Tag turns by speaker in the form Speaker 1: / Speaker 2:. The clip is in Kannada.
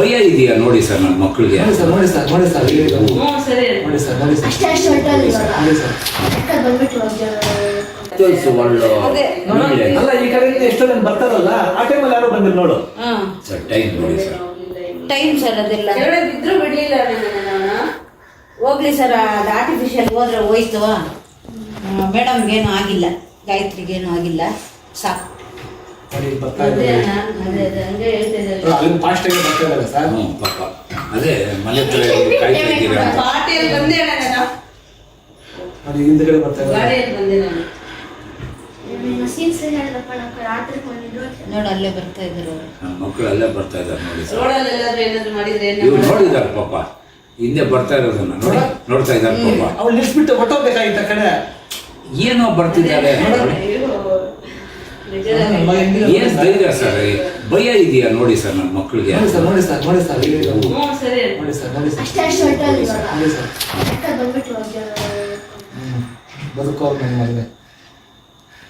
Speaker 1: ಭಯ ಇದೆಯಾ? ನೋಡಿ ಸರ್ ನನ್ನ ಮಕ್ಕಳಿಗೆ.
Speaker 2: ನೋಡಿ ಸರ್ ನೋಡಿ ಸರ್ ನೋಡಿ ಸರ್ ಇಲ್ಲಿ ನೋಡಿ
Speaker 3: ಹ್ಞೂ ಸರಿ
Speaker 2: ನೋಡಿ ಸರ್ ನೋಡಿ ಸರ್.
Speaker 4: ಅಷ್ಟೇ ಅಷ್ಟು ಹೊರಟಲ್ಲ ಇವಾಗ.
Speaker 2: ನೋಡಿ ಸರ್.
Speaker 4: ಅಕ್ಕ ಬಂದ್ಬಿಟ್ಟು
Speaker 1: ತೋರಿಸು ಒಳ್ಳೆ
Speaker 3: ಅದೇ.
Speaker 1: ನೋಡಿ.
Speaker 2: ಅಲ್ಲ ಈ ಕಡೆಯಿಂದ ಎಷ್ಟೋ ಜನ ಬರ್ತಾರಲ್ಲ ಆ ಟೈಮಲ್ಲಿ ಯಾರು ಬಂದಿಲ್ಲ ನೋಡು.
Speaker 3: ಹಾಂ.
Speaker 1: ಸರ್ ಟೈಮ್ ನೋಡಿ ಸರ್.
Speaker 5: ಟೈಮ್ ಸರ್ ಅದೆಲ್ಲ.
Speaker 3: ಕೆಳಗಡೆ ಬಿದ್ರು ಬಿಡ್ಲಿಲ್ಲ ನಾನು.
Speaker 5: ಹೋಗ್ಲಿ ಸರ್ ಅದು ಆರ್ಟಿಫಿಷಿಯಲ್ ಹೋದ್ರೆ ಹೋಯ್ತು. ಮೇಡಮ್ಗೇನು ಆಗಿಲ್ಲ ಗಾಯತ್ರಿಗೇನು ಆಗಿಲ್ಲ. ಸಾಕು.
Speaker 2: ನೋಡಿ ಬರ್ತಾ
Speaker 3: ಅದೇ
Speaker 2: ಇದ್ದಾರೆ.
Speaker 3: ಅಣ್ಣ, ಅದೇ ಅದೇ. ಹಂಗೆ ಹೇಳ್ತಿದ್ದಾರೆ
Speaker 2: ಅಲ್ಲಿಂದ ಫಾಸ್ಟ್ ಆಗಿ ಬರ್ತಾ ಇದ್ದಾರೆ ಸರ್.
Speaker 1: ಹ್ಞೂ ಪಾಪ. ಅದೇ ಮನೆ ಹತ್ರ ಕಾಯ್ತಾ ಇದ್ದೀರಾ ಅಂತ.
Speaker 3: ಪಾರ್ಟಿಯಲ್ಲಿ ಬಂದೆ ಅಣ್ಣ ನಾನು
Speaker 2: ನೋಡಿ ಹಿಂದ್ಗಡೆ ಬರ್ತಾ ಇದ್ದಾರೆ
Speaker 3: ಗಾಡಿಯಲ್ಲಿ ಬಂದೆ ನಾನು.
Speaker 4: ಸೀನ್ಸ್ ಹೇಳಿದಪ್ಪ ನಾವು ರಾತ್ರಿ
Speaker 5: ನೋಡು ಅಲ್ಲೇ ಬರ್ತಾ ಇದ್ರು ಅವರು.
Speaker 1: ಮಕ್ಕಳು ಅಲ್ಲೇ ಬರ್ತಾ ಇದ್ದಾರೆ ನೋಡಿ ಸರ್.
Speaker 3: ರೋಡಲ್ಲಿ ಎಲ್ಲಾದ್ರೂ ಏನಾದ್ರು ಮಾಡಿದ್ರೆ ಏನ್
Speaker 1: ಇವ್ರು
Speaker 3: ಮಾಡೋದು?
Speaker 1: ನೋಡಿದ್ದಾರೆ ಪಾಪ. ಹಿಂದೆ ಬರ್ತಾ ಇರೋದನ್ನ ನೋಡಿ ನೋಡ್ತಾ ಇದ್ದಾರೆ ಪಾಪ.
Speaker 2: ಅವ್ಳು ನಿಲ್ಸ್ಬಿಟ್ಟು ಹೊಟ್ಟೋಗ್ಬೇಕಾಗಿತ್ತು ಆ ಕಡೆ
Speaker 1: ಏನೋ ಬರ್ತಿದ್ದಾರೆ ನೋಡಿ. ಏನ್. ಧೈರ್ಯ ಸರ್? ಭಯ ಇದೆಯಾ? ನೋಡಿ ಸರ್ ನನ್ನ ಮಕ್ಕಳಿಗೆ
Speaker 2: ನೋಡಿ ಸರ್ ನೋಡಿ ಸರ್ ನೋಡಿ ಸರ್. ಇಲ್ಲಿ ನೋಡಿ
Speaker 3: ಸರಿ.
Speaker 2: ನೋಡಿ ಸರ್ ನೋಡಿ ಸರ್.
Speaker 4: ಬಂದ್ಬಿಟ್ಟು
Speaker 2: ನನ್ನ ಮಗನೇ